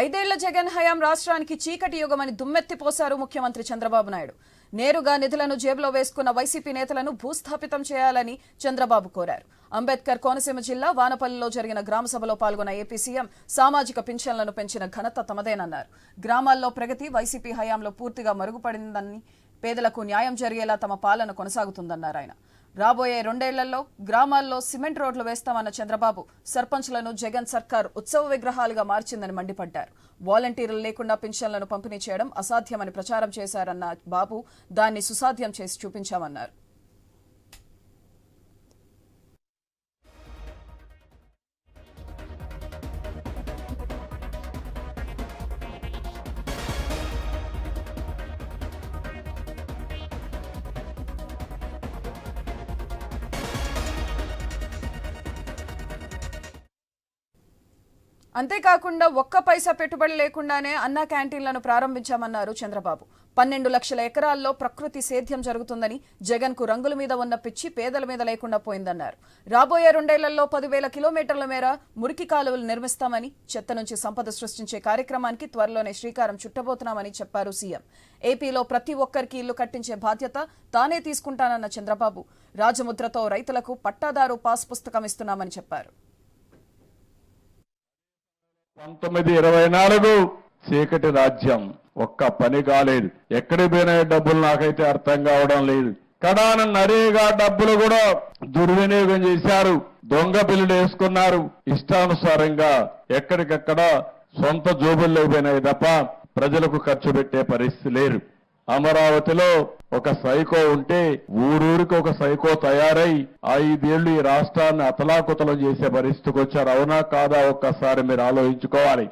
ఐదేళ్ళ జగన్ హయాం రాష్ట్రానికి చీకటి యుగమని దుమ్మెత్తిపోశారు ముఖ్యమంత్రి చంద్రబాబు నాయుడు. నేరుగా నిధులను జేబులో వేసుకున్న వైసీపీ నేతలను భూస్థాపితం చేయాలని చంద్రబాబు కోరారు. అంబేద్కర్ కోనసీమ జిల్లా వానపల్లిలో జరిగిన గ్రామ సభలో పాల్గొన్న ఏపీ సీఎం సామాజిక పింఛన్లను పెంచిన ఘనత తమదేనన్నారు. గ్రామాల్లో ప్రగతి వైసీపీ హయాంలో పూర్తిగా మరుగుపడిందని పేదలకు న్యాయం జరిగేలా తమ పాలన కొనసాగుతుందన్నారు ఆయన. రాబోయే రెండేళ్ళలో గ్రామాల్లో సిమెంట్ రోడ్లు వేస్తామన్న చంద్రబాబు సర్పంచ్లను జగన్ సర్కార్ ఉత్సవ విగ్రహాలుగా మార్చిందని మండిపడ్డారు. వాలంటీర్లు లేకుండా పింఛన్లను పంపిణీ చేయడం అసాధ్యమని ప్రచారం చేశారన్న బాబు దాన్ని సుసాధ్యం చేసి చూపించామన్నారు. అంతేకాకుండా ఒక్క పైసా పెట్టుబడి లేకుండానే అన్నా క్యాంటీన్లను ప్రారంభించామన్నారు చంద్రబాబు. పన్నెండు లక్షల ఎకరాల్లో ప్రకృతి సేద్యం జరుగుతుందని జగన్కు రంగుల మీద ఉన్న పిచ్చి పేదల మీద లేకుండా పోయిందన్నారు. రాబోయే రెండేళ్ళలో పదివేల కిలోమీటర్ల మేర మురికి కాలువలు నిర్మిస్తామని చెత్త నుంచి సంపద సృష్టించే కార్యక్రమానికి త్వరలోనే శ్రీకారం చుట్టబోతున్నామని చెప్పారు సీఎం. ఏపీలో ప్రతి ఒక్కరికి ఇల్లు కట్టించే బాధ్యత తానే తీసుకుంటానన్న చంద్రబాబు. రాజముద్రతో రైతులకు పట్టాదారు పాస్ పుస్తకం ఇస్తున్నామని చెప్పారు. పంతొమ్మిది ఇరవై నాలుగు చీకటి రాజ్యం. ఒక్క పని కాలేదు. ఎక్కడికి పోయిన డబ్బులు నాకైతే అర్థం కావడం లేదు. కడాన నరేగా డబ్బులు కూడా దుర్వినియోగం చేశారు. దొంగ బిల్లులు వేసుకున్నారు. ఇష్టానుసారంగా ఎక్కడికక్కడ సొంత జోబుల్లో పోయినాయి తప్ప ప్రజలకు ఖర్చు పెట్టే పరిస్థితి లేరు అమరావతిలో ఒక సైకో ఉంటే ఊరూరికి ఒక సైకో తయారై ఐదేళ్ళు ఈ రాష్ట్రాన్ని అతలాకుతలం చేసే పరిస్థితికి వచ్చారు. అవునా కాదా ఒక్కసారి మీరు ఆలోచించుకోవాలి.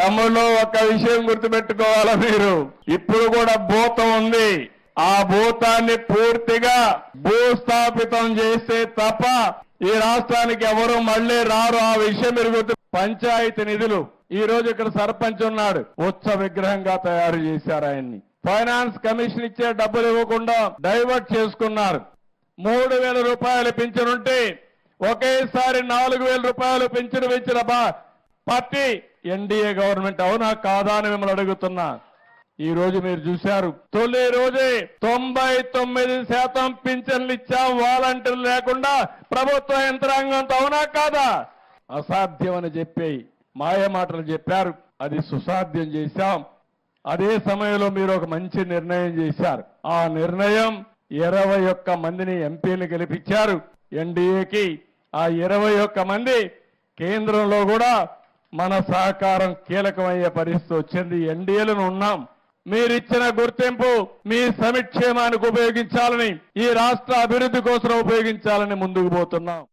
తమ్ముళ్ళు ఒక విషయం గుర్తుపెట్టుకోవాలా మీరు? ఇప్పుడు కూడా భూతం ఉంది. ఆ భూతాన్ని పూర్తిగా భూస్థాపితం చేస్తే తప్ప ఈ రాష్ట్రానికి ఎవరు మళ్ళీ రారు. ఆ విషయం మీరు గుర్తు పంచాయతీ నిధులు. ఈ రోజు ఇక్కడ సర్పంచ్ ఉన్నాడు. ఉత్సవ విగ్రహంగా తయారు చేశారు ఆయన్ని. ఫైనాన్స్ కమిషన్ ఇచ్చే డబ్బులు ఇవ్వకుండా డైవర్ట్ చేసుకున్నారు. మూడు వేల రూపాయలు పింఛనుంటే ఒకేసారి నాలుగు వేల రూపాయలు పింఛను పెంచిన పార్టీ ఎన్డీఏ గవర్నమెంట్ అవునా కాదా అని మిమ్మల్ని అడుగుతున్నా. ఈ రోజు మీరు చూశారు. తొలి రోజే తొంభై తొమ్మిది శాతం పింఛన్లు ఇచ్చాం. వాలంటీర్లు లేకుండా ప్రభుత్వ యంత్రాంగంతో అవునా కాదా? అసాధ్యం అని చెప్పి మాయ మాటలు చెప్పారు. అది సుసాధ్యం చేశాం. అదే సమయంలో మీరు ఒక మంచి నిర్ణయం చేశారు. ఆ నిర్ణయం ఇరవై ఒక్క మందిని ఎంపీలు గెలిపించారు. ఎన్డీఏకి ఆ ఇరవై ఒక్క మంది కేంద్రంలో కూడా మన సహకారం కీలకమయ్యే పరిస్థితి వచ్చింది. ఎన్డీఏలను ఉన్నాం. మీరిచ్చిన గుర్తింపు మీ సమిక్షేమానికి ఉపయోగించాలని ఈ రాష్ట్ర అభివృద్ధి కోసం ఉపయోగించాలని ముందుకు పోతున్నాం.